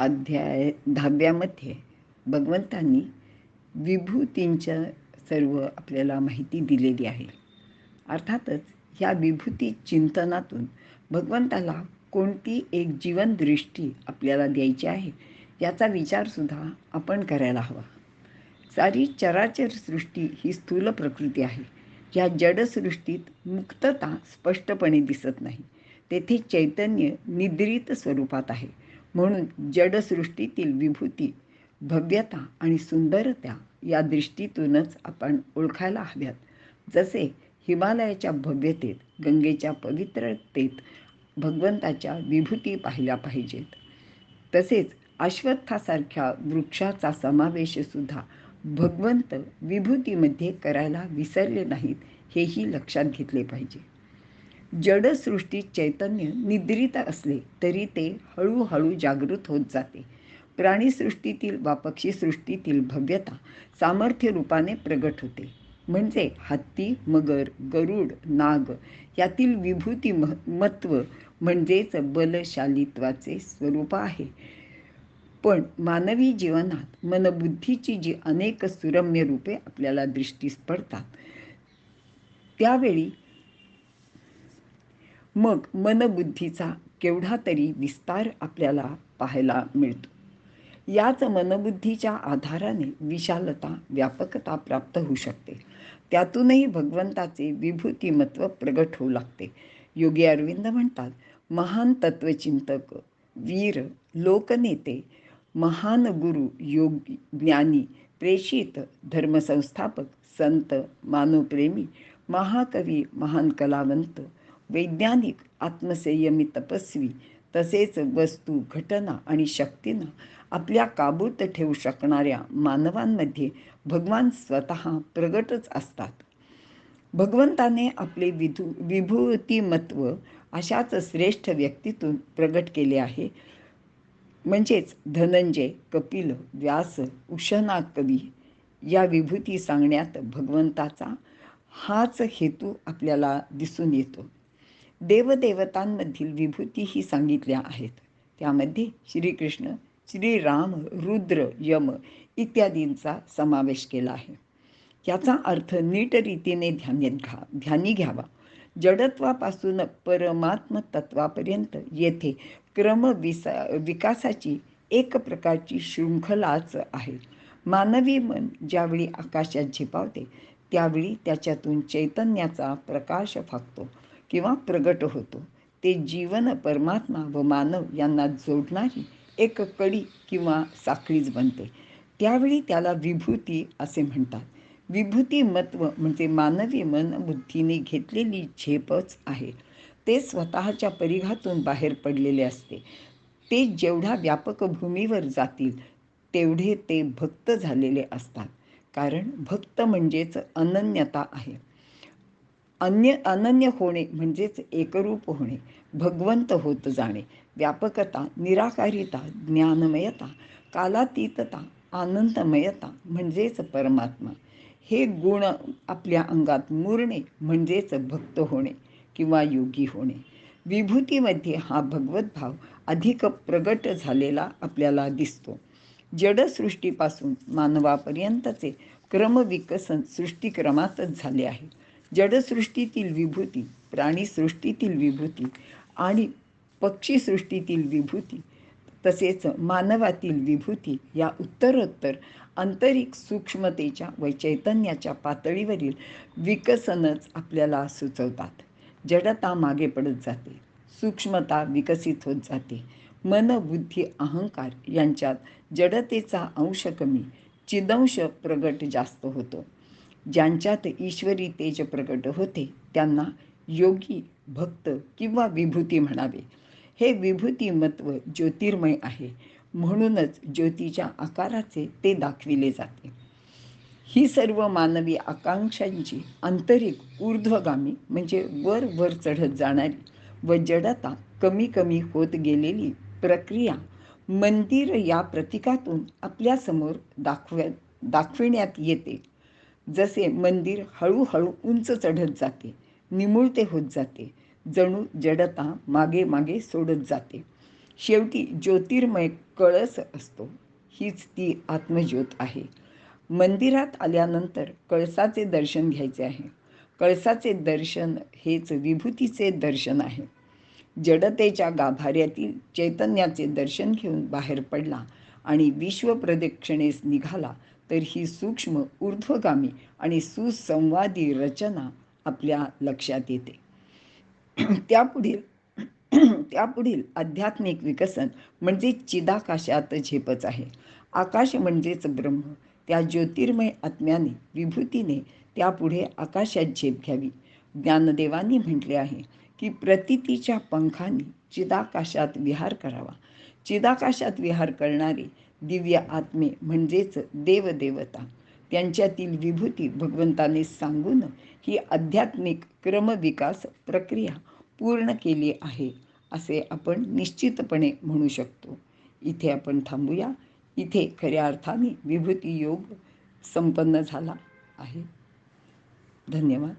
अध्याय दहाव्यामध्ये भगवंतांनी विभूतींच्या सर्व आपल्याला माहिती दिलेली आहे. अर्थातच ह्या विभूती चिंतनातून भगवंताला कोणती एक जीवनदृष्टी आपल्याला द्यायची आहे याचा विचारसुद्धा आपण करायला हवा. सारी चराचर सृष्टी ही स्थूल प्रकृती आहे. या जडसृष्टीत मुक्तता स्पष्टपणे दिसत नाही. तेथे चैतन्य निद्रित स्वरूपात आहे. म्हणून जडसृष्टीतील विभूती भव्यता आणि सुंदरता या दृष्टीतूनच आपण ओळखायला हव्यात. जसे हिमालयाच्या भव्यतेत गंगेच्या पवित्रतेत भगवंताच्या विभूती पाहिल्या पाहिजेत. तसेच अश्वत्थासारख्या वृक्षाचा समावेशसुद्धा भगवंत विभूतीमध्ये करायला विसरले नाहीत हेही लक्षात घेतले पाहिजे. जडसृष्टीत चैतन्य निद्रित असले तरी ते हळूहळू जागृत होत जाते. प्राणीसृष्टीतील वा पक्षीसृष्टीतील भव्यता सामर्थ्य रूपाने प्रगट होते. म्हणजे हत्ती मगर गरुड नाग यातील विभूती मत्व म्हणजेच बलशालित्वाचे स्वरूप आहे. पण मानवी जीवनात मनबुद्धीची जी अनेक सुरम्य रूपे आपल्याला दृष्टीस पडतात त्यावेळी मग मनबुद्धीचा केवढा तरी विस्तार आपल्याला पाहायला मिळतो. याच मनबुद्धीच्या आधाराने विशालता व्यापकता प्राप्त होऊ शकते. त्यातूनही भगवंताचे विभूतिमत्व प्रगट होऊ लागते. योगी अरविंद म्हणतात महान तत्वचिंतक वीर लोकनेते महान गुरु योगी ज्ञानी प्रेषित धर्मसंस्थापक संत मानवप्रेमी महाकवी महान कलावंत वैज्ञानिक आत्मसंयमी तपस्वी तसेच वस्तू घटना आणि शक्तींना आपल्या काबूत ठेवू शकणाऱ्या मानवांमध्ये भगवान स्वतः प्रगटच असतात. भगवंताने आपले विधू विभूतिमत्व अशाच श्रेष्ठ व्यक्तीतून प्रगट केले आहे. म्हणजेच धनंजय कपिल व्यास उशना कवी या विभूती सांगण्यात भगवंताचा हाच हेतू आपल्याला दिसून येतो. देवदेवतांमधील विभूतीही सांगितल्या आहेत. त्यामध्ये श्रीकृष्ण श्रीराम रुद्र यम इत्यादींचा समावेश केला आहे. याचा अर्थ नीट रीतीने ध्यानात घ्या ध्यानी घ्यावा. जडत्वापासून परमात्म तत्वापर्यंत येथे क्रम विसा विकासाची एक प्रकारची शृंखलाच आहे. मानवी मन ज्यावेळी आकाशात झिपावते त्यावेळी त्याच्यातून चैतन्याचा प्रकाश फाकतो किंवा प्रगट होतो. ते जीवन परमात्मा व मानव यांना जोडणारी एक कडी किंवा साखळीच बनते. त्यावेळी त्याला विभूती असे म्हणतात. विभूती मत्व म्हणजे मानवी मन बुद्धीने घेतलेली झेपच आहे. ते स्वतःच्या परिघातून बाहेर पडलेले असते. ते जेवढ्या व्यापक भूमीवर जातील तेवढे ते भक्त झालेले असतात. कारण भक्त म्हणजेच अनन्यता आहे. अन्य अनन्य होणे म्हणजेच एकरूप होणे भगवंत होत जाणे व्यापकता निराकारिता ज्ञानमयता कालातीतता आनंदमयता म्हणजेच परमात्मा. हे गुण आपल्या अंगात मुरणे म्हणजेच भक्त होणे किंवा योगी होणे. विभूतीमध्ये हा भगवत भाव अधिक प्रगट झालेला आपल्याला दिसतो. जडसृष्टीपासून मानवापर्यंतचे क्रमविकसन सृष्टिक्रमातच झाले आहे. जडसृष्टीतील विभूती प्राणीसृष्टीतील विभूती आणि पक्षीसृष्टीतील विभूती तसेच मानवातील विभूती या उत्तरोत्तर आंतरिक सूक्ष्मतेच्या व चैतन्याच्या पातळीवरील विकसनच आपल्याला सुचवतात. जडता मागे पडत जाते सूक्ष्मता विकसित होत जाते मन बुद्धी अहंकार यांच्यात जडतेचा अंश कमी चिदंश प्रगट जास्त होतो. ज्यांच्यात ईश्वरी तेज प्रकट होते त्यांना योगी भक्त किंवा विभूती म्हणावे. हे विभूतिमत्व ज्योतिर्मय आहे. म्हणूनच ज्योतीच्या आकाराचे ते दाखविले जाते. ही सर्व मानवी आकांक्षांची आंतरिक ऊर्ध्वगामी म्हणजे वर वर चढत जाणारी व जडता कमी कमी होत गेलेली प्रक्रिया मंदिर या प्रतीकातून आपल्यासमोर दाखव्या दाखविण्यात येते. जसे मंदिर हळूहळू उंच चढत जाते निमुळते होत जाते जणू जडता मागे मागे सोडत जाते. शेवटी ज्योतिर्मय कळस असतो हीच ती आत्मज्योत आहे. मंदिरात आल्यानंतर कळसाचे दर्शन घ्यायचे आहे. कळसाचे दर्शन हेच विभूतीचे दर्शन आहे. जडतेच्या गाभाऱ्यातील चैतन्याचे दर्शन घेऊन बाहेर पडला आणि विश्वप्रदक्षिणेस निघाला तर ही सूक्ष्म ऊर्ध्वगामी आणि सुसंवादी रचना आपल्या लक्षात येते. त्यापुढील त्यापुढील आध्यात्मिक विकसन म्हणजे चिदाकाशात झेपच आहे. आकाश म्हणजेच ब्रह्म. त्या ज्योतिर्मय आत्म्याने विभूतीने त्यापुढे आकाशात झेप घ्यावी. ज्ञानदेवांनी म्हटले आहे की प्रतितीच्या पंखांनी चिदाकाशात विहार करावा. चिदाकाशात विहार करणारे दिव्य आत्मे म्हणजेच देवदेवता. त्यांच्यातील विभूती भगवंताने सांगून ही आध्यात्मिक क्रमविकास प्रक्रिया पूर्ण केली आहे असे आपण निश्चितपणे म्हणू शकतो. इथे आपण थांबूया. इथे खऱ्या अर्थाने विभूती योग संपन्न झाला आहे. धन्यवाद.